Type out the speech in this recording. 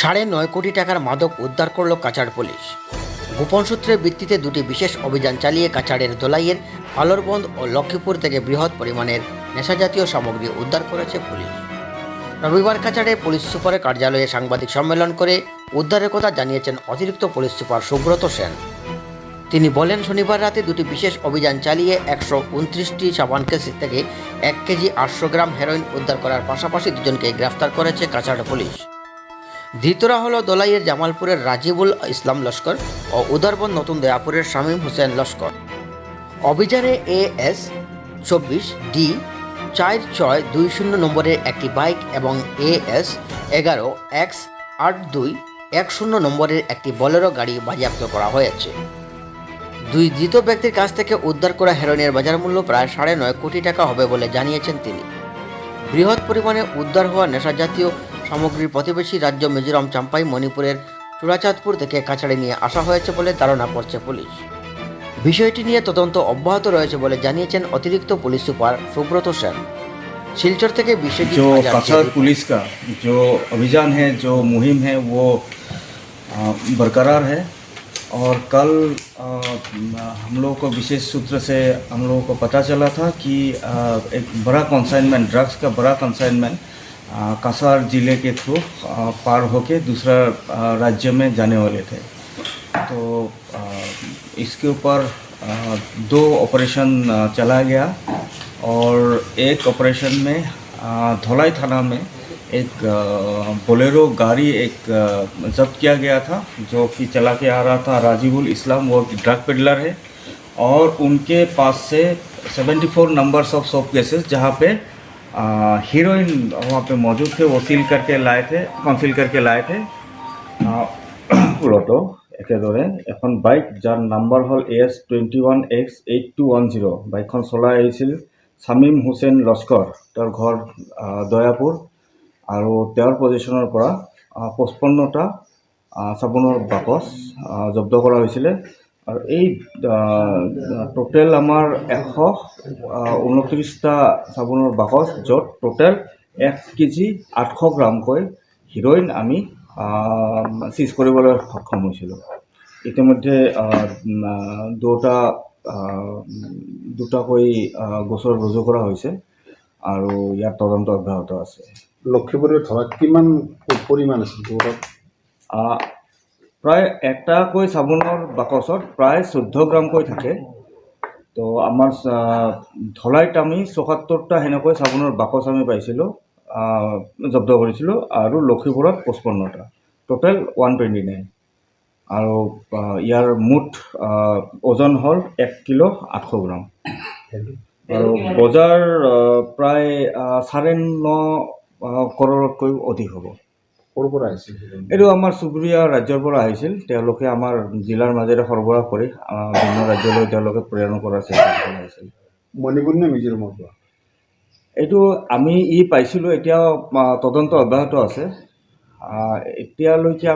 সাড়ে নয় কোটি টাকার মাদক উদ্ধার করল কাছাড় পুলিশ। গোপন সূত্রের ভিত্তিতে দুটি বিশেষ অভিযান চালিয়ে কাছাড়ের দোলাইয়ের পালরবন্দ ও লক্ষ্মীপুর থেকে বৃহৎ পরিমাণের নেশাজাতীয় সামগ্রী উদ্ধার করেছে পুলিশ। রবিবার কাছাড়ে পুলিশ সুপারের কার্যালয়ে সাংবাদিক সম্মেলন করে উদ্ধারের কথা জানিয়েছেন অতিরিক্ত পুলিশ সুপার সুব্রত সেন। তিনি বলেন, শনিবার রাতে দুটি বিশেষ অভিযান চালিয়ে একশো উনত্রিশটি সাবান কেস থেকে এক কেজি আটশো গ্রাম হেরোইন উদ্ধার করার পাশাপাশি দুজনকে গ্রেফতার করেছে কাছাড় পুলিশ। ধৃতরা হল দোলাইয়ের জামালপুরের রাজিবুল ইসলাম লস্কর ও উদারবন নতুন দয়াপুরের শামীম হোসেন লস্কর। অভিযানে এ এস চব্বিশ ডি চার ছয় দুই শূন্য নম্বরের একটি বাইক এবং এ এস এগারো এক্স আট দুই এক শূন্য নম্বরের একটি বলেরো গাড়ি বাজেয়াপ্ত করা হয়েছে। দুই ধৃত ব্যক্তির কাছ থেকে উদ্ধার করা হেরোইনের বাজার মূল্য প্রায় সাড়ে নয় কোটি টাকা হবে বলে জানিয়েছেন তিনি। বৃহৎ পরিমাণে উদ্ধার হওয়া নেশাজাতীয় সামগ্রীর প্রতিবেশী রাজ্য মিজোরাম চাম্পাই মণিপুরের চূড়াচাঁদপুর থেকে কাছাড়ে নিয়ে আসা হয়েছে বলে ধারণা করছে পুলিশ বিষয়টি নিয়ে তদন্ত অব্যাহত রয়েছে বলে জানিয়েছেন অতিরিক্ত পুলিশ সুপার সুব্রত সেন শিলচর থেকে বিশ্বজিৎ जो আজাদ काछाड़ पुलिस का जो अभियान है जो मुहिम है वो अ, बरकरार है और कल अ, हम लोगों को विशेष सूत्र से हम लोगों को पता चला था कि अ, एक बड़ा कंसाइनमेंट ड्रग्स का बड़ा कंसाइनमेंट कासार ज़िले के थ्रू पार होके दूसरा राज्य में जाने वाले थे। तो इसके ऊपर दो ऑपरेशन चला गया और एक ऑपरेशन में धौलाई थाना में एक बोलेरो गाड़ी एक जब्त किया गया था, जो कि चला के आ रहा था राजीवुल इस्लाम, वो ड्रग पेडलर है और उनके पास से 74 नंबर्स ऑफ़ सोप केसेस जहाँ पे हीरोइन वहाँ पे मौजूद थे वो सील करके लाए थे कॉन्सिल करके लाए थे মূলত একেদৰে এখন বাইক যাৰ নাম্বাৰ হ'ল A S twenty one X eight two one zero' বাইকখন চলাই আহিছিল শামীম হুছেইন লস্কৰ তেওঁৰ ঘৰ আহ, দয়াপুৰ আৰু তেওঁৰ পজিশ্যনৰ পৰা আহ, পঁচপন্নটা আহ, চাবোনৰ বাকচ আহ, জব্দ কৰা হৈছিলে আৰু এই টোটেল আমাৰ এশ ঊনত্ৰিছটা চাবোনৰ বাকচ য'ত টোটেল এক কেজি আঠশ গ্ৰামকৈ হিৰ'ইন আমি চিজ কৰিবলৈ সক্ষম হৈছিলোঁ। ইতিমধ্যে দুটা দুটাকৈ গোচৰ ৰুজু কৰা হৈছে আৰু ইয়াৰ তদন্ত অব্যাহত আছে। লক্ষীপুৰৰ ধৰাত কিমান পৰিমাণ আছিল? প্ৰায় এটাকৈ চাবোনৰ বাকচত প্ৰায় চৈধ্য গ্ৰামকৈ থাকে। তো আমাৰ ধলাইত আমি চৌসত্তৰটা সেনেকৈ চাবোনৰ বাকচ আমি পাইছিলোঁ জব্দ কৰিছিলোঁ আৰু লক্ষীপুৰত পঁচপন্নটা। টোটেল ওৱান টুৱেণ্টি নাইন আৰু ইয়াৰ মুঠ ওজন হ'ল এক কিলো আঠশ গ্ৰাম। আৰু বজাৰ প্ৰায় চাৰে ন আহ, অধিক হ'ব। ক'ৰ পৰা আহিছিল। এইটো আমাৰ চুবুৰীয়া ৰাজ্যৰ পৰা আহিছিল। তেওঁলোকে আমাৰ জিলাৰ মাজেৰে সৰবৰাহ কৰি বিভিন্ন ৰাজ্যলৈ তেওঁলোকে প্ৰেৰণ কৰাৰ চেষ্টা কৰা হৈছিল মণিপুৰ নে মিজোৰামৰ পৰা? এইটো আমি ই পাইছিলোঁ এতিয়াও তদন্ত অব্যাহত আছে। এতিয়ালৈকে